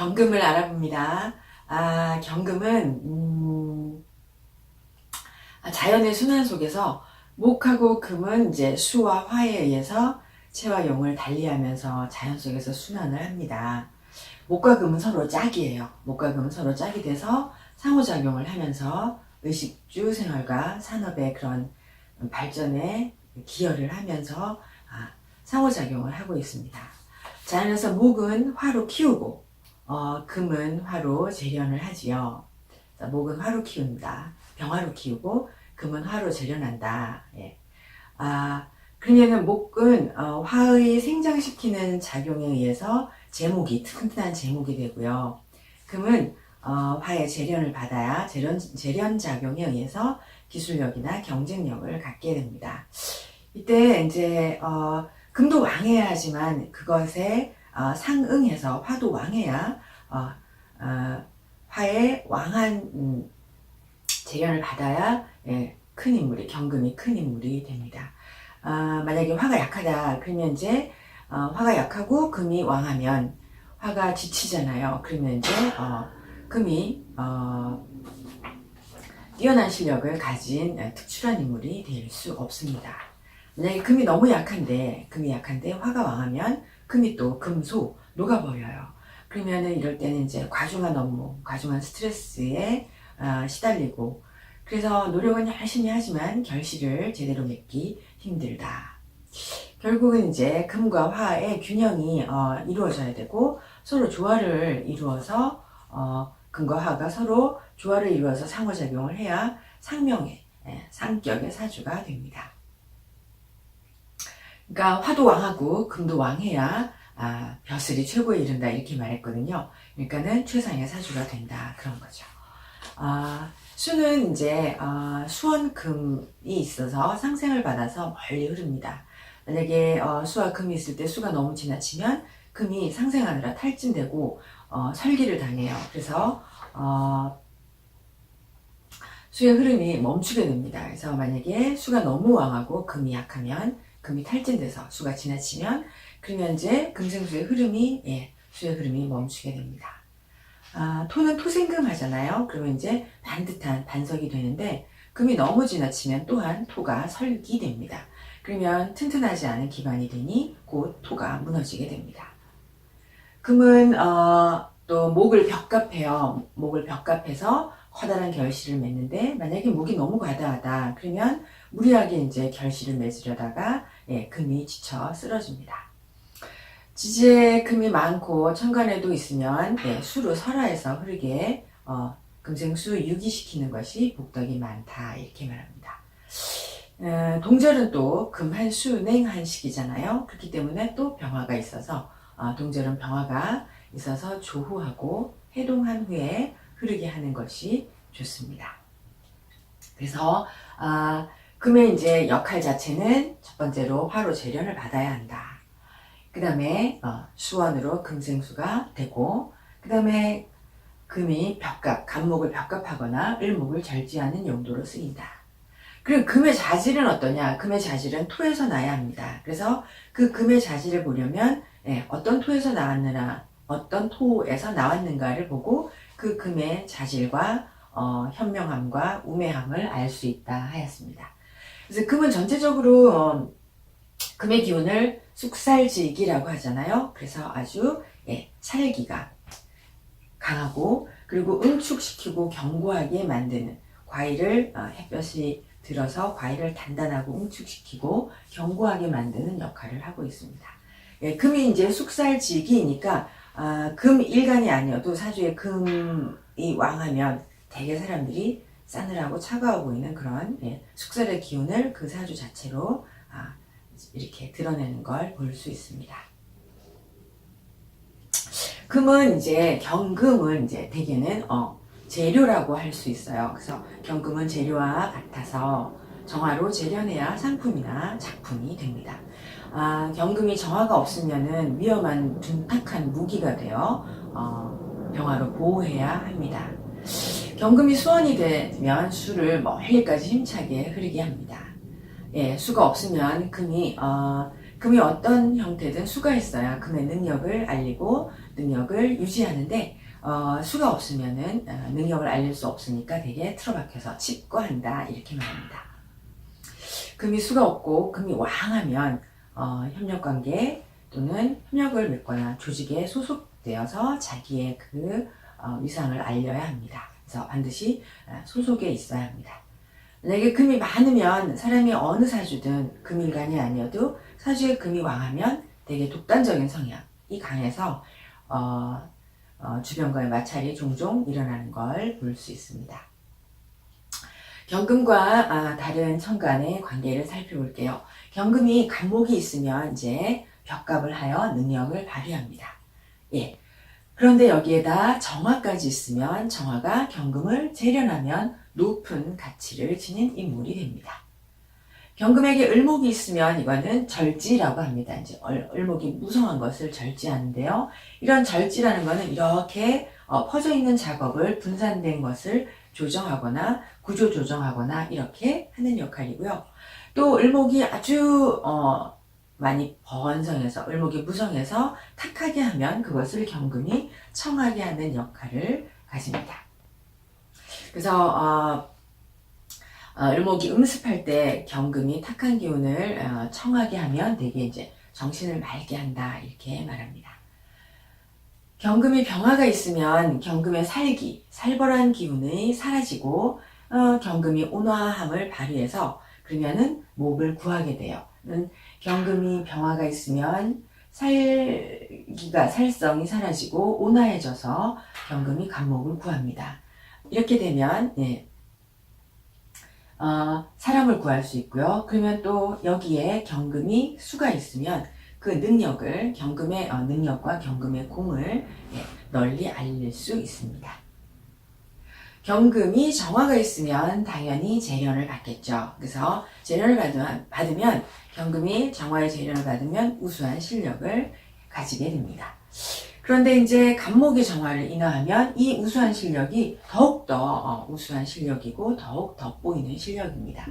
경금을 알아봅니다. 아, 경금은 음, 아, 자연의 순환 속에서 목하고 금은 이제 수와 화에 의해서 체와 용을 달리하면서 자연 속에서 순환을 합니다. 목과 금은 서로 짝이에요. 목과 금은 서로 짝이 돼서 상호작용을 하면서 의식주 생활과 산업의 그런 발전에 기여를 하면서 아, 상호작용을 하고 있습니다. 자연에서 목은 화로 키우고 어, 금은 화로 재련을 하지요. 자, 목은 화로 키운다. 병화로 키우고 금은 화로 재련한다. 예. 아, 그러면은 목은 어, 화의 생장시키는 작용에 의해서 제목이 튼튼한 제목이 되고요. 금은 어, 화의 재련을 받아야 재련, 재련 작용에 의해서 기술력이나 경쟁력을 갖게 됩니다. 이때 이제 어, 금도 왕해야 하지만 그것에 어, 상응해서 화도 왕해야 어, 어, 화의 왕한 음, 재련을 받아야 예, 큰 인물이 경금이 큰 인물이 됩니다. 아, 만약에 화가 약하다 그러면 이제 어, 화가 약하고 금이 왕하면 화가 지치잖아요. 그러면 이제 어, 금이 어, 뛰어난 실력을 가진 어, 특출한 인물이 될 수 없습니다. 만약에 금이 너무 약한데 금이 약한데 화가 왕하면 금이 또 금소 녹아버려요. 그러면은 이럴 때는 이제 과중한 업무, 과중한 스트레스에 어, 시달리고 그래서 노력은 열심히 하지만 결실을 제대로 맺기 힘들다. 결국은 이제 금과 화의 균형이 어, 이루어져야 되고 서로 조화를 이루어서 어, 금과 화가 서로 조화를 이루어서 상호작용을 해야 상명의 예, 상격의 사주가 됩니다. 그러니까 화도 왕하고 금도 왕해야 아, 벼슬이 최고에 이른다 이렇게 말했거든요. 그러니까는 최상의 사주가 된다 그런 거죠. 아, 수는 이제 어, 수원금이 있어서 상생을 받아서 멀리 흐릅니다. 만약에 어, 수와 금이 있을 때 수가 너무 지나치면 금이 상생하느라 탈진되고 어, 설기를 당해요. 그래서 어, 수의 흐름이 멈추게 됩니다. 그래서 만약에 수가 너무 왕하고 금이 약하면 금이 탈진돼서 수가 지나치면 그러면 이제 금생수의 흐름이 예, 수의 흐름이 멈추게 됩니다. 아, 토는 토생금 하잖아요. 그러면 이제 반듯한 반석이 되는데 금이 너무 지나치면 또한 토가 설기 됩니다. 그러면 튼튼하지 않은 기반이 되니 곧 토가 무너지게 됩니다. 금은 어, 또 목을 벽갑해요. 목을 벽갑해서 커다란 결실을 맺는데 만약에 목이 너무 과다하다 그러면 무리하게 이제 결실을 맺으려다가 예, 금이 지쳐 쓰러집니다. 지지에 금이 많고 천간에도 있으면 예, 수로 설화해서 흐르게 어, 금생수 유기시키는 것이 복덕이 많다 이렇게 말합니다. 에, 동절은 또 금한 수, 냉한 식이잖아요. 그렇기 때문에 또 병화가 있어서 어, 동절은 병화가 있어서 조후하고 해동한 후에 흐르게 하는 것이 좋습니다. 그래서 아, 금의 이제 역할 자체는 첫 번째로 화로 재련을 받아야 한다. 그 다음에 어, 수원으로 금생수가 되고 그 다음에 금이 벽갑, 간목을 벽갑하거나 을목을 절지하는 용도로 쓰인다. 그리고 금의 자질은 어떠냐? 금의 자질은 토에서 나야 합니다. 그래서 그 금의 자질을 보려면 예, 어떤 토에서 나왔느냐, 어떤 토에서 나왔는가를 보고 그 금의 자질과 어, 현명함과 우매함을 알 수 있다 하였습니다. 그래서 금은 전체적으로 어, 금의 기운을 숙살지기라고 하잖아요. 그래서 아주 예, 살기가 강하고 그리고 응축시키고 견고하게 만드는 과일을 어, 햇볕이 들어서 과일을 단단하고 응축시키고 견고하게 만드는 역할을 하고 있습니다. 예, 금이 이제 숙살지기니까 아, 금 일간이 아니어도 사주에 금이 왕하면 대개 사람들이 싸늘하고 차가워 보이는 그런 예, 숙살의 기운을 그 사주 자체로 아, 이렇게 드러내는 걸 볼 수 있습니다. 금은 이제 경금은 이제 대개는 어, 재료라고 할 수 있어요. 그래서 경금은 재료와 같아서 정화로 재련해야 상품이나 작품이 됩니다. 아, 경금이 정화가 없으면은 위험한 둔탁한 무기가 되어 어, 병화로 보호해야 합니다. 경금이 수원이 되면 수를 멀리까지 힘차게 흐르게 합니다. 예, 수가 없으면 금이 어, 금이 어떤 형태든 수가 있어야 금의 능력을 알리고 능력을 유지하는데 어, 수가 없으면은 어, 능력을 알릴 수 없으니까 되게 틀어박혀서 칩거한다 이렇게 말합니다. 금이 수가 없고 금이 왕하면 어, 협력 관계 또는 협력을 맺거나 조직에 소속되어서 자기의 그 어, 위상을 알려야 합니다. 그래서 반드시 어, 소속에 있어야 합니다. 만약에 금이 많으면 사람이 어느 사주든 금일간이 아니어도 사주에 금이 왕하면 되게 독단적인 성향이 강해서 어, 어, 주변과의 마찰이 종종 일어나는 걸 볼 수 있습니다. 경금과 아, 다른 천간의 관계를 살펴볼게요. 경금이 간목이 있으면 이제 벽갑을 하여 능력을 발휘합니다. 예. 그런데 여기에다 정화까지 있으면 정화가 경금을 재련하면 높은 가치를 지닌 인물이 됩니다. 경금에게 을목이 있으면 이거는 절지라고 합니다. 이제 을- 을목이 무성한 것을 절지하는데요. 이런 절지라는 것은 이렇게 어, 퍼져 있는 작업을 분산된 것을 조정하거나 구조 조정하거나 이렇게 하는 역할이고요. 또 을목이 아주 어, 많이 번성해서 을목이 무성해서 탁하게 하면 그것을 경금이 청하게 하는 역할을 가집니다. 그래서 어, 어, 을목이 음습할 때 경금이 탁한 기운을 어, 청하게 하면 되게 이제 정신을 맑게 한다 이렇게 말합니다. 경금이 병화가 있으면 경금의 살기, 살벌한 기운이 사라지고 어, 경금이 온화함을 발휘해서 그러면은 목을 구하게 돼요. 음, 경금이 병화가 있으면 살기가 살성이 사라지고 온화해져서 경금이 간목을 구합니다. 이렇게 되면 예, 어, 사람을 구할 수 있고요. 그러면 또 여기에 경금이 수가 있으면 그 능력을 경금의 어, 능력과 경금의 공을 예, 널리 알릴 수 있습니다. 경금이 정화가 있으면 당연히 재련을 받겠죠. 그래서 재련을 받으면, 받으면 경금이 정화의 재련을 받으면 우수한 실력을 가지게 됩니다. 그런데 이제 간목이 정화를 인하하면 이 우수한 실력이 더욱더 어, 우수한 실력이고 더욱 돋보이는 실력입니다.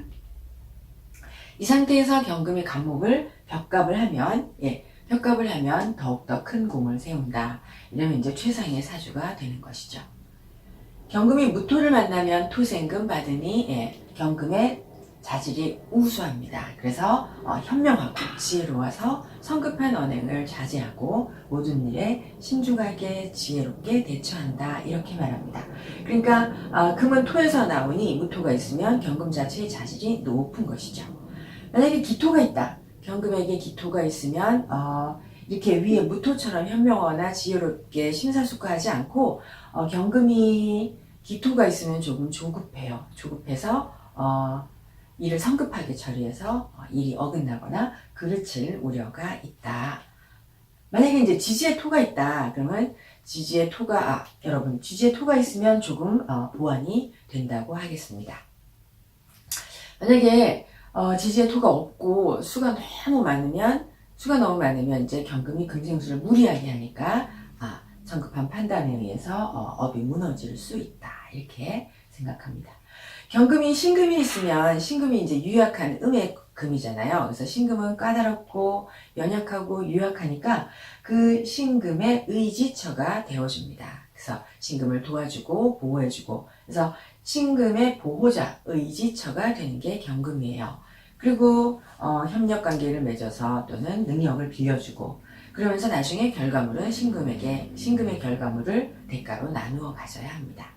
이 상태에서 경금이 간목을 벽갑을 하면 예, 벽갑을 하면 더욱더 큰 공을 세운다. 이러면 이제 최상의 사주가 되는 것이죠. 경금이 무토를 만나면 토생금 받으니 예, 경금의 자질이 우수합니다. 그래서 어, 현명하고 지혜로워서 성급한 언행을 자제하고 모든 일에 신중하게 지혜롭게 대처한다 이렇게 말합니다. 그러니까 어, 금은 토에서 나오니 무토가 있으면 경금 자체의 자질이 높은 것이죠. 만약에 기토가 있다. 경금에게 기토가 있으면 어, 이렇게 위에 무토처럼 현명하거나 지혜롭게 심사숙고하지 않고 어, 경금이 기토가 있으면 조금 조급해요. 조급해서 어, 일을 성급하게 처리해서 어, 일이 어긋나거나 그르칠 우려가 있다. 만약에 이제 지지에 토가 있다. 그러면 지지에 토가 아, 여러분 지지에 토가 있으면 조금 어, 보완이 된다고 하겠습니다. 만약에 어, 지지에 토가 없고 수가 너무 많으면 수가 너무 많으면 이제 경금이 금생수를 무리하게 하니까 아, 성급한 판단에 의해서 어, 업이 무너질 수 있다 이렇게 생각합니다. 경금이 신금이 있으면 신금이 이제 유약한 음의 금이잖아요. 그래서 신금은 까다롭고 연약하고 유약하니까 그 신금의 의지처가 되어줍니다. 그래서 신금을 도와주고 보호해주고 그래서 신금의 보호자 의지처가 되는 게 경금이에요. 그리고 어, 협력 관계를 맺어서 또는 능력을 빌려주고 그러면서 나중에 결과물은 신금에게 신금의 결과물을 대가로 나누어 가져야 합니다.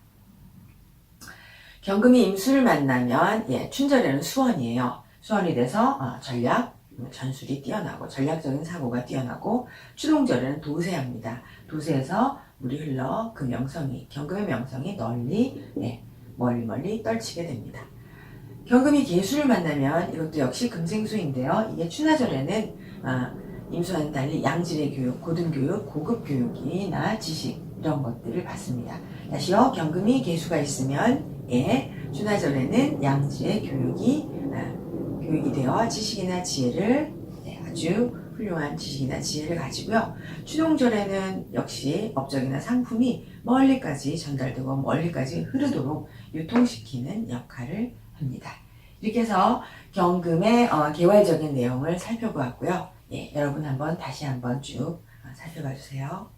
경금이 임수를 만나면 예, 춘절에는 수원이에요. 수원이 돼서 어, 전략 전술이 뛰어나고 전략적인 사고가 뛰어나고 추동절에는 도세합니다. 도세에서 물이 흘러 그 명성이 경금의 명성이 널리 예, 멀리 멀리 떨치게 됩니다. 경금이 개수를 만나면 이것도 역시 금생수인데요. 이게 춘하절에는 아, 임수와는 달리 양질의 교육, 고등교육, 고급 교육이나 지식 이런 것들을 받습니다. 다시요, 경금이 개수가 있으면 예, 춘하절에는 양질의 교육이 아, 교육이 되어 지식이나 지혜를 예, 아주 훌륭한 지식이나 지혜를 가지고요. 추동절에는 역시 업적이나 상품이 멀리까지 전달되고 멀리까지 흐르도록 유통시키는 역할을 합니다. 이렇게 해서 경금의 어, 개괄적인 내용을 살펴보았고요. 예, 여러분 한번 다시 한번 쭉 어, 살펴봐 주세요.